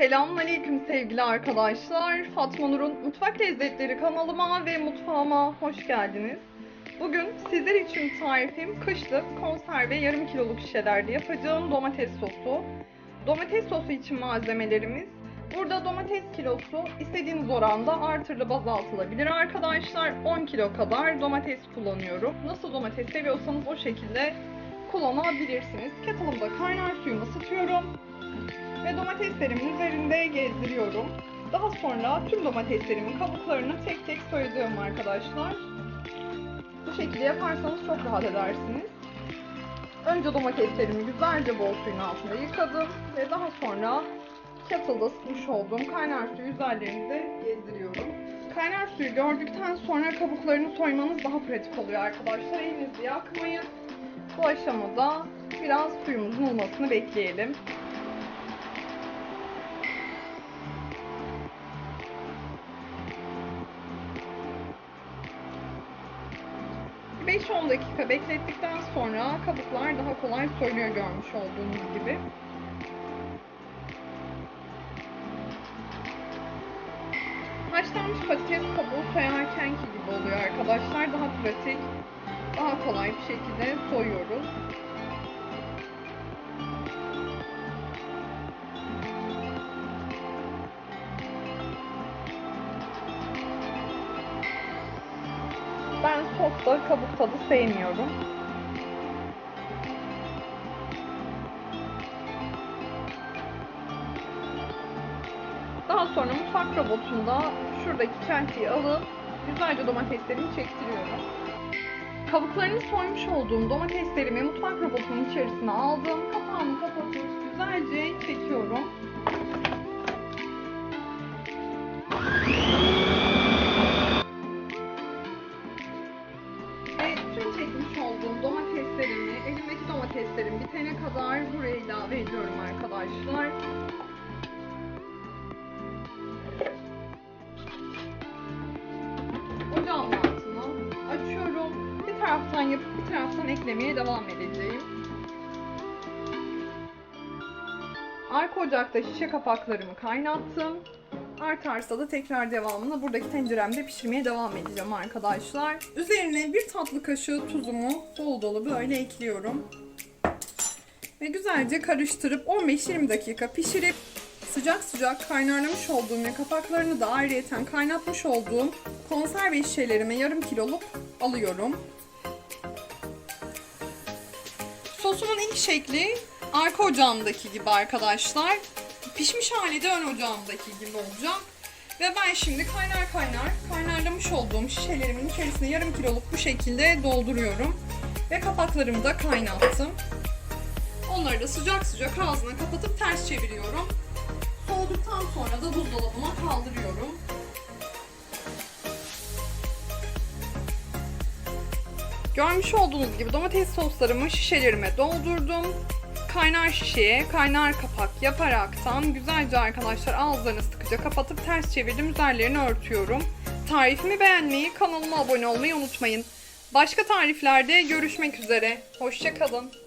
Selamünaleyküm sevgili arkadaşlar. Fatma Nur'un Mutfak Lezzetleri kanalıma ve mutfağıma hoş geldiniz. Bugün sizler için tarifim kışlık konserve yarım kiloluk şişelerde yapacağım domates sosu. Domates sosu için malzemelerimiz Burada domates kilosu istediğiniz oranda artırılıp azaltılabilir arkadaşlar. 10 kilo kadar domates kullanıyorum. Nasıl domates seviyorsanız o şekilde kullanabilirsiniz. Kettle'ımda kaynar suyumu ısıtıyorum domateslerimin üzerinde gezdiriyorum. Daha sonra tüm domateslerimin kabuklarını tek tek soyacağım arkadaşlar. Bu şekilde yaparsanız çok rahat edersiniz. Önce domateslerimi güzelce bol suyun altında yıkadım ve daha sonra kettle'da ısıtmış olduğum kaynar suyu üzerlerinde gezdiriyorum. Kaynar suyu gördükten sonra kabuklarını soymanız daha pratik oluyor arkadaşlar. Elinizi yakmayın. Bu aşamada biraz suyumuzun olmasını bekleyelim. 5-10 dakika beklettikten sonra kabuklar daha kolay soyuluyor görmüş olduğunuz gibi. Haşlanmış patates kabuğu soyarkenki gibi oluyor arkadaşlar. Daha pratik, daha kolay bir şekilde soyuyoruz. Ben sosta kabuk tadı sevmiyorum. Daha sonra mutfak robotunda şuradaki çentiyi alıp güzelce domateslerimi çektiriyorum. Kabuklarını soymuş olduğum domateslerimi mutfak robotunun içerisine aldım. Kapağını kapatıp domateslerim bitene kadar buraya ilave ediyorum arkadaşlar. Ocağın altını açıyorum. Bir taraftan yapıp bir taraftan eklemeye devam edeceğim. Arka ocakta şişe kapaklarımı kaynattım. Art arta da tekrar devamını buradaki tenceremde pişirmeye devam edeceğim arkadaşlar. Üzerine bir tatlı kaşığı tuzumu dolu dolu böyle ekliyorum. Ve güzelce karıştırıp 15-20 dakika pişirip sıcak sıcak kaynarlamış olduğum ve kapaklarını da ayrıyeten kaynatmış olduğum konserve şişelerime yarım kiloluk alıyorum. Sosumun ilk şekli arka ocağımdaki gibi arkadaşlar. Pişmiş hali de ön ocağımdaki gibi olacak. Ve ben şimdi kaynar kaynar kaynarlamış olduğum şişelerimin içerisine yarım kiloluk bu şekilde dolduruyorum. Ve kapaklarımı da kaynattım. Onları da sıcak sıcak ağzına kapatıp ters çeviriyorum. Soğuduktan sonra da buzdolabıma kaldırıyorum. Görmüş olduğunuz gibi domates soslarımı şişelerime doldurdum. Kaynar şişeye kaynar kapak yaparaktan güzelce arkadaşlar ağızlarını sıkıca kapatıp ters çevirdim üzerlerini örtüyorum. Tarifimi beğenmeyi, kanalıma abone olmayı unutmayın. Başka tariflerde görüşmek üzere. Hoşçakalın.